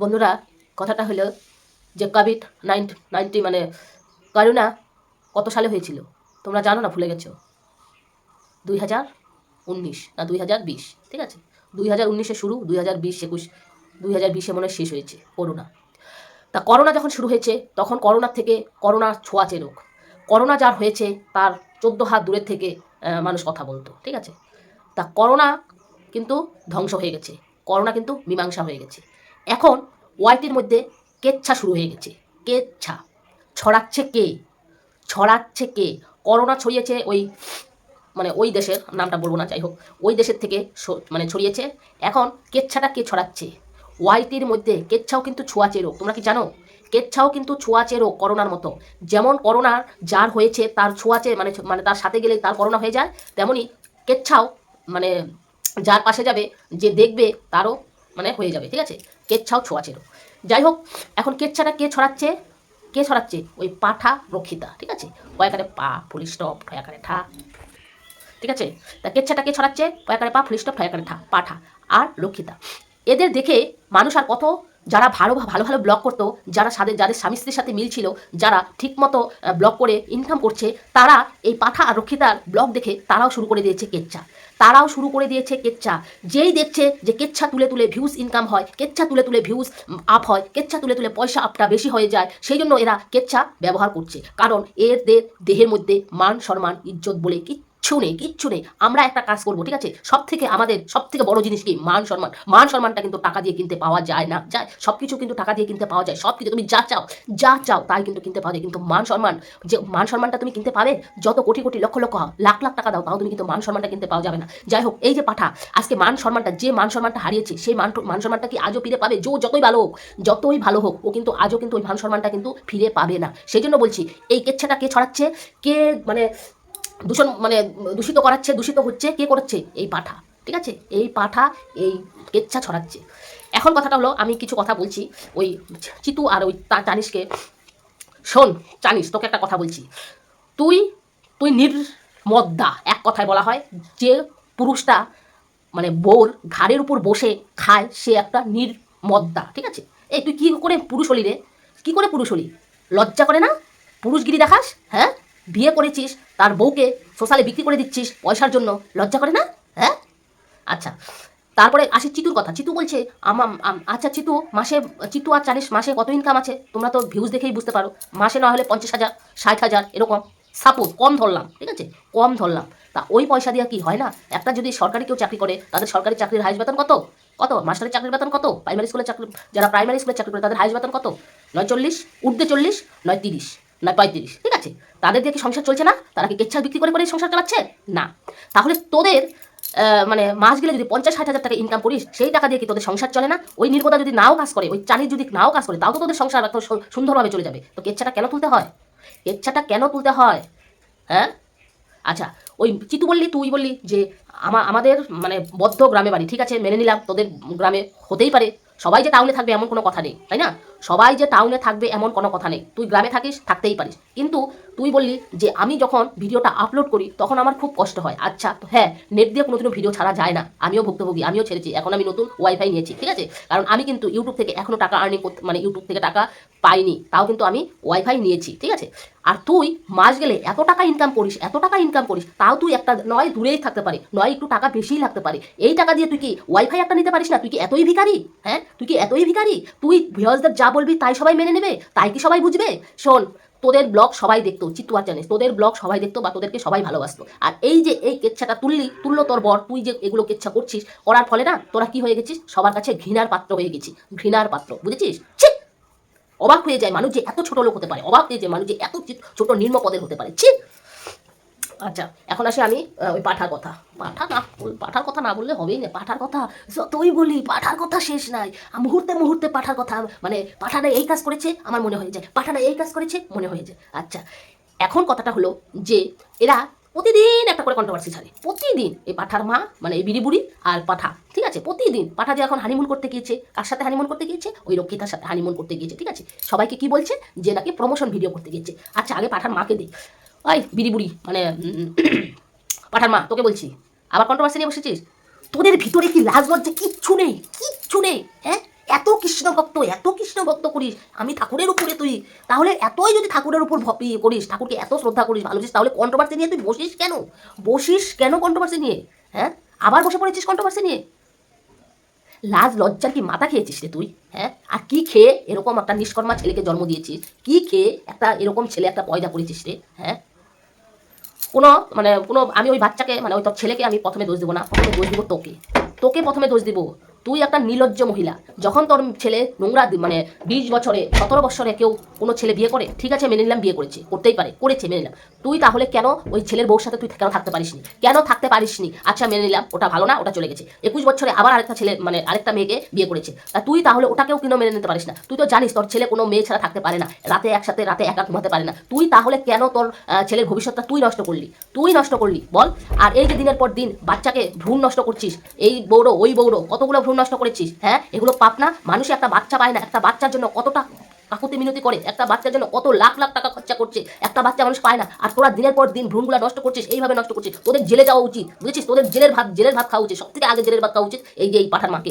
বন্ধুরা, কথাটা হলো যে কোভিড নাইন নাইনটি মানে করোনা কত সালে হয়েছিল? তোমরা জানো না, ভুলে গেছো? দুই হাজার উনিশ না দুই হাজার বিশ, ঠিক আছে? দুই হাজার উনিশে শুরু, দুই হাজার বিশ একুশ, দুই হাজার বিশে মনে শেষ হয়েছে করোনা তা করোনা যখন শুরু হয়েছে, তখন করোনার থেকে করোনার ছোঁয়াচে রোগ করোনা যার হয়েছে, তার চোদ্দ হাত দূরের থেকে মানুষ কথা বলতো, ঠিক আছে? তা করোনা কিন্তু ধ্বংস হয়ে গেছে। করোনা কিন্তু মীমাংসা হয়ে গেছে। এখন ওয়াইটির মধ্যে কেচ্ছা শুরু হয়ে গেছে। কেচ্ছা। ছড়াচ্ছে কে? ছড়াচ্ছে কে? করোনা ছড়িয়েছে ওই মানে ওই দেশের, নামটা বলব না যাই হোক ওই দেশের থেকে মানে ছড়িয়েছে। এখন কেচ্ছাটা কে ছড়াচ্ছে? ওয়াইটির মধ্যে কেচ্ছাও কিন্তু ছোঁয়াচে রোগ। তোমরা কি জানো? কেচ্ছাও কিন্তু ছোঁয়াচে রোগ করোনার মতো। যেমন করোনার যার হয়েছে তার ছোঁয়াচে মানে মানে তার সাথে গেলে তার করোনা হয়ে যায় তেমনই কেচ্ছাও মানে যার পাশে যাবে, যে দেখবে তারও মানে হয়ে যাবে, ঠিক আছে? কেচ্ছাও ছিল যাই হোক এখন কেচ্ছাটা কে ছড়াচ্ছে? কে ছড়াচ্ছে? ওই পাঠা রক্ষিতা, ঠিক আছে? কয়েকারে পা পুলিশ টপ ঠয়াকারে ঠা। ঠিক আছে? তা কেচ্ছাটা কে ছড়াচ্ছে? কয়েকারে পা পুলিশ টপ ঠয়াকারে ঠা, পাঠা আর রক্ষিতা। এদের দেখে মানুষ আর কত যারা ভালো ভালো ভালো ব্লগ করতো, যারা সাদের যাদের স্বামী স্ত্রীর সাথে মিল ছিল যারা ঠিকমতো ব্লগ করে ইনকাম করছে, তারা এই পাঠা আর রক্ষিতার ব্লগ দেখে তারাও শুরু করে দিয়েছে কেচ্ছা। তারাও শুরু করে দিয়েছে কেচ্ছা। যেই দেখছে যে কেচ্ছা তুলে তুলে ভিউজ ইনকাম হয়, কেচ্ছা তুলে তুলে ভিউজ আপ হয়, কেচ্ছা তুলে তুলে পয়সা আপটা বেশি হয়ে যায়, সেই জন্য এরা কেচ্ছা ব্যবহার করছে। কারণ এদের দেহের মধ্যে মান, সম্মান, ইজ্জত বলে কিচ্ছু নেই কিচ্ছু নেই। আমরা একটা কাজ করব, ঠিক আছে? সব থেকে আমাদের সব থেকে বড় জিনিস কি? মান সম্মান। মান সম্মানটা কিন্তু টাকা দিয়ে কিনতে পাওয়া যায় না। যায় সব কিছু কিন্তু টাকা দিয়ে কিনতে পাওয়া যায়। সব কিছু তুমি যা চাও যা চাও তাই কিন্তু কিনতে পাওয়া যায়। কিন্তু মান সম্মান, যে মান সম্মানটা তুমি কিনতে পাবে, যত কোটি কোটি লক্ষ লক্ষ লাখ লাখ টাকা দাও, তাও তুমি কিন্তু মান সম্মানটা কিনতে পাওয়া যাবে না। যাই হোক, এই যে পাঠা, আজকে মান সম্মানটা, যে মান সম্মানটা হারিয়েছে সেই মান মান সম্মানটা কি আজও ফিরে পাবে? ও যতই ভালো হোক, যতই ভালো হোক, ও কিন্তু আজও কিন্তু ওই মান সম্মানটা কিন্তু ফিরে পাবে না। সেই জন্য বলছি, এই কেচ্ছাটা কে ছড়াচ্ছে? কে মানে দূষণ মানে দূষিত করাচ্ছে, দূষিত হচ্ছে, কে করাচ্ছে এই পাঠা, ঠিক আছে? এই পাঠা, এই কেচ্ছা ছড়াচ্ছে। এখন কথাটা হলো, আমি কিছু কথা বলছি, ওই চিতু আর ওই তা চানিসকে শোন চানিস তোকে একটা কথা বলছি। তুই তুই নির্মদ্দা এক কথায় বলা হয়, যে পুরুষটা মানে বোর, ঘাড়ের উপর বসে খায়, সে একটা নির্মদ্দা ঠিক আছে? এই তুই কি করে পুরুষ হলি রে? কী করে পুরুষ হলি? লজ্জা করে না? পুরুষগিরি দেখাস হ্যাঁ? বিয়ে করেছিস, তার বউকে সোশ্যালে বিক্রি করে দিচ্ছিস পয়সার জন্য, লজ্জা করে না? হ্যাঁ? আচ্ছা তারপরে আসি চিতুর কথা। চিতু বলছে আচ্ছা চিতু, মাসে, চিতু আর চালিশ মাসে কত ইনকাম আছে? তোমরা তো ভিউজ দেখেই বুঝতে পারো। মাসে না হলে পঞ্চাশ হাজার, ষাট হাজার, এরকম। সাপোজ কম ধরলাম, ঠিক আছে? কম ধরলাম। তা ওই পয়সা দিয়ে কি হয় না? একটা যদি সরকারি কেউ চাকরি করে, তাদের সরকারি চাকরির হাইস বেতন কত? কত? মাস্টারের চাকরির বেতন কত? প্রাইমারি স্কুলের চাকরি, যারা প্রাইমারি স্কুলের চাকরি করে, তাদের হাইস বেতন কত? নয় চল্লিশ, ঊর্ধ্বে চল্লিশ, নয় তিরিশ। নয় পঁয়ত্রিশ, ঠিক আছে? তাদের দিয়ে কি সংসার চলছে না? তারা কি কেচ্ছা বিক্রি করে করে সংসার চালাচ্ছে? না। তাহলে তোদের মানে মাস গেলে যদি পঞ্চাশ, ষাট হাজার টাকা ইনকাম করিস, সেই টাকা দিয়ে কি তোদের সংসার চলে না? ওই নির্বোধা যদি নাও কাজ করে, ওই চালির যদি নাও কাজ করে, তাও তো তোদের সংসার সু- সুন্দরভাবে চলে যাবে। তো কেচ্ছাটা কেন তুলতে হয়? কেচ্ছাটা কেন তুলতে হয়? হ্যাঁ? আচ্ছা ওই চিতু বললি, তুই বললি যে আমা আমাদের মানে বদ্ধ গ্রামে বাড়ি, ঠিক আছে? মেনে নিলাম, তোদের গ্রামে হতেই পারে। সবাই যে টাউনে থাকবে এমন কোনো কথা নেই, তাই না? সবাই যে টাউনে থাকবে এমন কোনো কথা নেই। তুই গ্রামে থাকিস, থাকতেই পারিস। কিন্তু তুই বললি যে আমি যখন ভিডিওটা আপলোড করি, তখন আমার খুব কষ্ট হয়। আচ্ছা তো হ্যাঁ নেট দিয়ে কোনোদিনও ভিডিও ছাড়া যায় না। আমিও ভুক্তভোগী, আমিও ছেড়েছি। এখন আমি নতুন ওয়াইফাই নিয়েছি, ঠিক আছে? কারণ আমি কিন্তু ইউটিউব থেকে এখনও টাকা আর্নিং করতে মানে ইউটিউব থেকে টাকা পাইনি, তাও কিন্তু আমি ওয়াইফাই নিয়েছি, ঠিক আছে? আর তুই মাস গেলে এত টাকা ইনকাম করিস, এত টাকা ইনকাম করিস, তাও তুই একটা নয় দূরেই থাকতে পারে, নয় একটু টাকা বেশিই লাগতে পারে। এই টাকা দিয়ে তুই কি ওয়াইফাই একটা নিতে পারিস না? তুই কি এতই ভিখারি? হ্যাঁ? তুই কি এতই ভিখারি? তুই ভিউয়ার্সদের যা বলবি তাই সবাই মেনে নেবে? তাই কি সবাই বুঝবে? শোন তোদের ব্লগ সবাই দেখতো চিত্তুয়া চ্যানেল তোদের ব্লগ সবাই দেখতো বা তোদেরকে সবাই ভালোবাসতো। আর এই যে এই কেচ্ছাটা তুললি, তুললো তোর বর, তুই যে এগুলো কেচ্ছা করছিস, করার ফলে না, তোরা কি হয়ে গেছিস? সবার কাছে ঘৃণার পাত্র হয়ে গেছিস ঘৃণার পাত্র, বুঝেছিস? অবাক হয়ে যায় মানুষ যে এত ছোট লোক হতে পারে, অবাক হয়ে যায় মানুষ যে এত ছোট নিম্ন হতে পারে, ছি! আচ্ছা এখন আসি আমি ওই পাঠার কথা। পাঠা না পাঠার কথা না বললে হবেই না। পাঠার কথা যতই বলি, পাঠার কথা শেষ নাই। মুহূর্তে মুহূর্তে পাঠার কথা মানে পাঠাটা এই কাজ করেছে, আমার মনে হয়ে যায় পাঠাটা এই কাজ করেছে, মনে হয়ে যায় আচ্ছা এখন কথাটা হলো যে, এরা প্রতিদিন একটা করে কন্ট্রোভার্সি ছাড়ে। প্রতিদিন এই পাঠার মা মানে এই বিড়ি বুড়ি আর পাঠা, ঠিক আছে? প্রতিদিন পাঠা যে এখন হানিমুন করতে গিয়েছে, কার সাথে হানিমুন করতে গিয়েছে? ওই রক্ষিতার সাথে হানিমুন করতে গিয়েছে, ঠিক আছে? সবাইকে কি বলছে? যে নাকি প্রমোশন ভিডিও করতে গিয়েছে। আচ্ছা আগে পাঠার মাকে দিই ওই বিড়ি বুড়ি মানে পাঠার মা, তোকে বলছি। আবার কন্ট্রোভার্সি নিয়ে বসেছিস? তোদের ভিতরে কি লাজ লজ্জা কিচ্ছু নেই কিচ্ছু নেই হ্যাঁ? এত কৃষ্ণ ভক্ত, এত কৃষ্ণ ভক্ত করিস, আমি ঠাকুরের উপরে তুই। তাহলে এতই যদি ঠাকুরের উপর ভক্তি ইয়ে করিস, ঠাকুরকে এত শ্রদ্ধা করিস ভালোছিস তাহলে কন্ট্রোভার্সি নিয়ে তুই বসিস কেন? বসিস কেন কন্ট্রোভার্সি নিয়ে হ্যাঁ? আবার বসে পড়েছিস কন্ট্রোভার্সি নিয়ে? লাজ লজ্জার কি মাথা খেয়েছিস রে তুই হ্যাঁ? আর কি খেয়ে এরকম একটা নিষ্কর্মা ছেলেকে জন্ম দিয়েছিস? কি খেয়ে একটা এরকম ছেলে একটা পয়দা করেছিস রে হ্যাঁ? কোনো মানে কোনো, আমি ওই বাচ্চাকে মানে ওই তোর ছেলেকে আমি প্রথমে দোষ দেবো না। প্রথমে দোষ দেবো তোকে। তোকে প্রথমে দোষ দিব। তুই একটা নির্লজ্জ মহিলা, যখন তোর ছেলে নোংরা মানে বিশ বছরে, সতেরো বছরে কেউ কোনো ছেলে বিয়ে করে, ঠিক আছে, মেনে নিলাম, বিয়ে করেছে, করতেই পারে, করেছে, মেনে নিলাম। তুই তাহলে কেন ওই ছেলের বউর সাথে তুই কেন থাকতে পারিসনি? কেন থাকতে পারিসনি? আচ্ছা মেনে নিলাম, ওটা ভালো না, ওটা চলে গেছে। একুশ বছরে আবার আরেকটা ছেলে মানে আরেকটা মেয়েকে বিয়ে করেছে। তা তুই তাহলে ওটাকেও কেন মেনে নিতে পারিস না? তুই তো জানিস, তোর ছেলে কোনো মেয়ে ছাড়া থাকতে পারে না, রাতে একসাথে, রাতে একা ঘুমাতে পারে না। তুই তাহলে কেন তোর ছেলের ভবিষ্যৎটা তুই নষ্ট করলি? তুই নষ্ট করলি, বল। আর এই যে দিনের পর দিন, বাচ্চাকে ভ্রূণ নষ্ট করছিস, এই বৌড়ো ওই বৌড়ো কতগুলো ভ্রূণ নষ্ট করেছিস হ্যাঁ? এগুলো পাপ না। মানুষ একটা বাচ্চা পায় না। একটা বাচ্চার জন্য কতটা কাকুতি মিনতি করে, একটা বাচ্চার জন্য কত লাখ লাখ টাকা খরচা করছে, একটা বাচ্চা মানুষ পায় না। আর তোরা দিনের পর দিন ভ্রূণগুলো নষ্ট করছিস, এইভাবে নষ্ট করছিস। তোদের জেলে যাওয়া উচিত, বুঝেছিস? তোদের জেলের ভাত জেলের ভাত খাওয়া উচিত সব থেকে আগে জেলের ভাত খাওয়া উচিত, এই যে এই পাঠার মাকে।